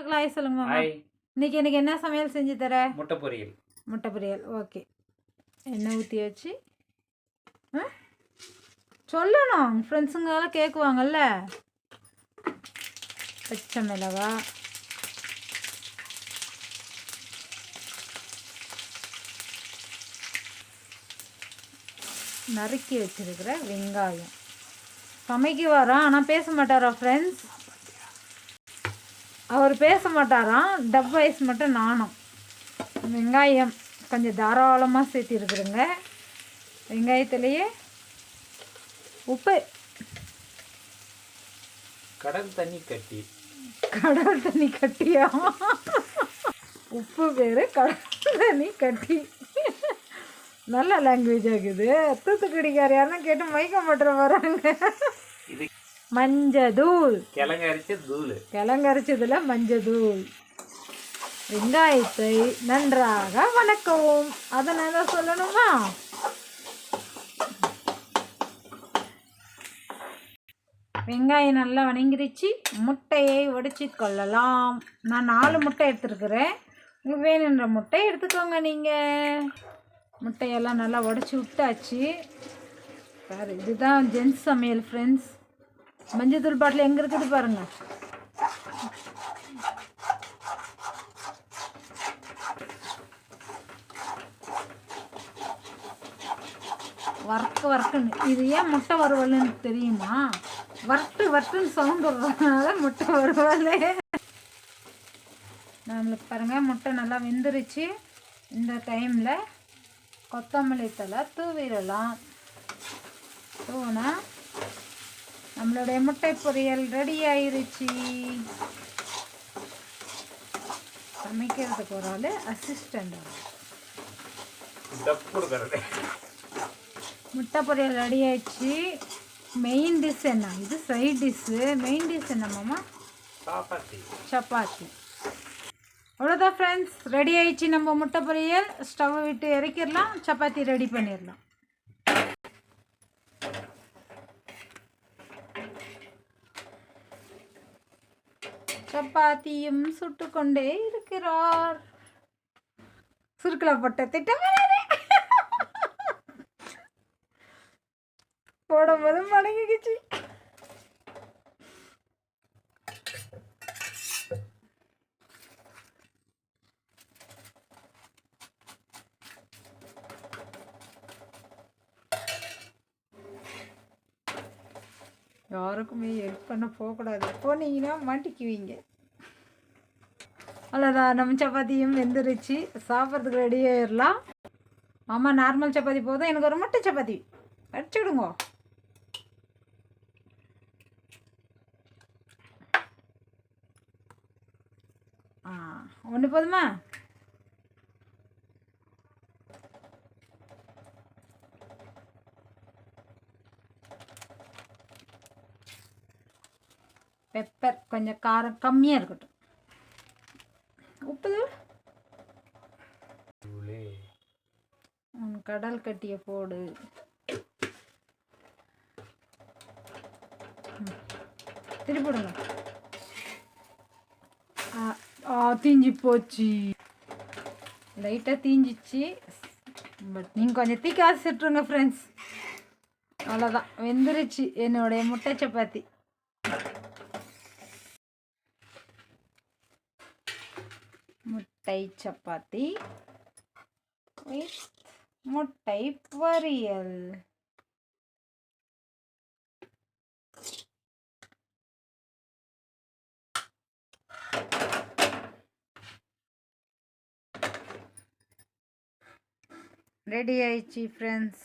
உங்களுக்கு லாய் சொல்லுங்க மாமா. ஹாய் இன்னைக்கு எனக்கு என்ன சமையல் செஞ்சு தர? முட்டை பொரியல். முட்டை பொரியல். ஓகே. எண்ணெய் ஊற்றி வச்சு? சொல்லணும். ஃப்ரெண்ட்ஸுங்கெல்லாம் கேட்குவாங்கல்ல பச்சை மிளகா. நறுக்கி வச்சிருக்கிற வெங்காயம். சமைக்க வரோம் ஆனால் பேச மாட்டாரா ஃப்ரெண்ட்ஸ்? அவர் பேச மாட்டாராம். டப் வைஸ் மட்டும் நானும் வெங்காயம் கொஞ்சம் தாராளமாக சேர்த்திருக்குறேங்க வெங்காயத்துலேயே உப்பு. கடல் தண்ணி கட்டி. கடல் தண்ணி கட்டியா? உப்பு பேர் கடல் தண்ணி கட்டி. நல்ல லாங்குவேஜ் ஆகுது தூத்துக்குடிக்கார் யாருன்னா கேட்டு மயக்க மாட்டுற வராங்க இது மஞ்சதூள். கிழங்கு அரிச்ச தூள். கிழங்கரைச்சதுல மஞ்சதூள். வெங்காயத்தை நன்றாக வணக்கவும். அதை நான் சொல்லணுமா? வெங்காயம் நல்லா வணங்கிருச்சு. முட்டையை உடைச்சி கொள்ளலாம். நான் நாலு முட்டை எடுத்துருக்குறேன். உங்களுக்கு வேணுன்ற முட்டை எடுத்துக்கோங்க நீங்கள் முட்டையெல்லாம் நல்லா உடச்சி விட்டாச்சு. பாரு இதுதான் ஜென்ஸ் சமையல் ஃப்ரெண்ட்ஸ் மஞ்சத்தூள் பாட்டில் எங்கே இருக்குது பாருங்கள் ஒர்க்கு ஒர்க்குன்னு இது ஏன் முட்டை வறுவல்னு தெரியுமா? வரட்டு வறுத்துன்னு சவுண்ட் வர்றதுனால முட்டை வறுவல். நம்மளுக்கு பாருங்கள் முட்டை நல்லா வெந்துருச்சு. இந்த டைமில் கொத்தமல்லி தலை தூவிடலாம். தூவினா நம்மளுடைய முட்டை பொரியல் ரெடி ஆயிருச்சு. சமைக்கிறதுக்கு ஒரு ஆள் அசிஸ்டண்ட் முட்டை பொரியல் ரெடி ஆயிடுச்சு. மெயின் டிஷ் என்ன? இது சைட் டிஷ்ஷு மெயின் டிஷ் என்னம்மாம்மா சாப்பாத்தி. சப்பாத்தி. அவ்வளோதான் ஃப்ரெண்ட்ஸ் ரெடி ஆயிடுச்சு நம்ம முட்டை பொரியல். ஸ்டவ்வை விட்டு இறக்கிடலாம். சப்பாத்தி ரெடி பண்ணிடலாம். சப்பாத்தியும் சுட்டுக்கொண்டே இருக்கிறார். சுருக்கலப்பட்ட திட்டம் போடும்போது மடங்கிக்கிச்சு யாருக்குமே ஹெல்ப் பண்ண போகக்கூடாது. போனீங்கன்னா மாட்டிக்குவீங்க. அவ்வளோதான் நம்ம சப்பாத்தியும் வெந்துருச்சு. சாப்பிட்றதுக்கு ரெடி ஆயிடலாம் ஆமாம் நார்மல் சப்பாத்தி போதும். எனக்கு ஒரு முட்டை சப்பாத்தி. அடிச்சு விடுங்க. ஆ ஒன்று போதுமா? பெப்பர் கொஞ்சம் காரம் கம்மியாக இருக்கட்டும். உப்பு உன் கடல் கட்டிய போடு. ம். திருப்பி விடுங்க. ஆ, தீஞ்சு போச்சு. லைட்டாக தீஞ்சிச்சு. பட் நீங்கள் கொஞ்சம் தீ காசு சுட்டுருங்க ஃப்ரெண்ட்ஸ் அவ்வளோதான் வெந்துருச்சு. என்னுடைய முட்டை சப்பாத்தி. முட்டை சப்பாத்தி. வித் முட்டை பொரியல். ரெடி ஆயிடுச்சு ஃப்ரெண்ட்ஸ்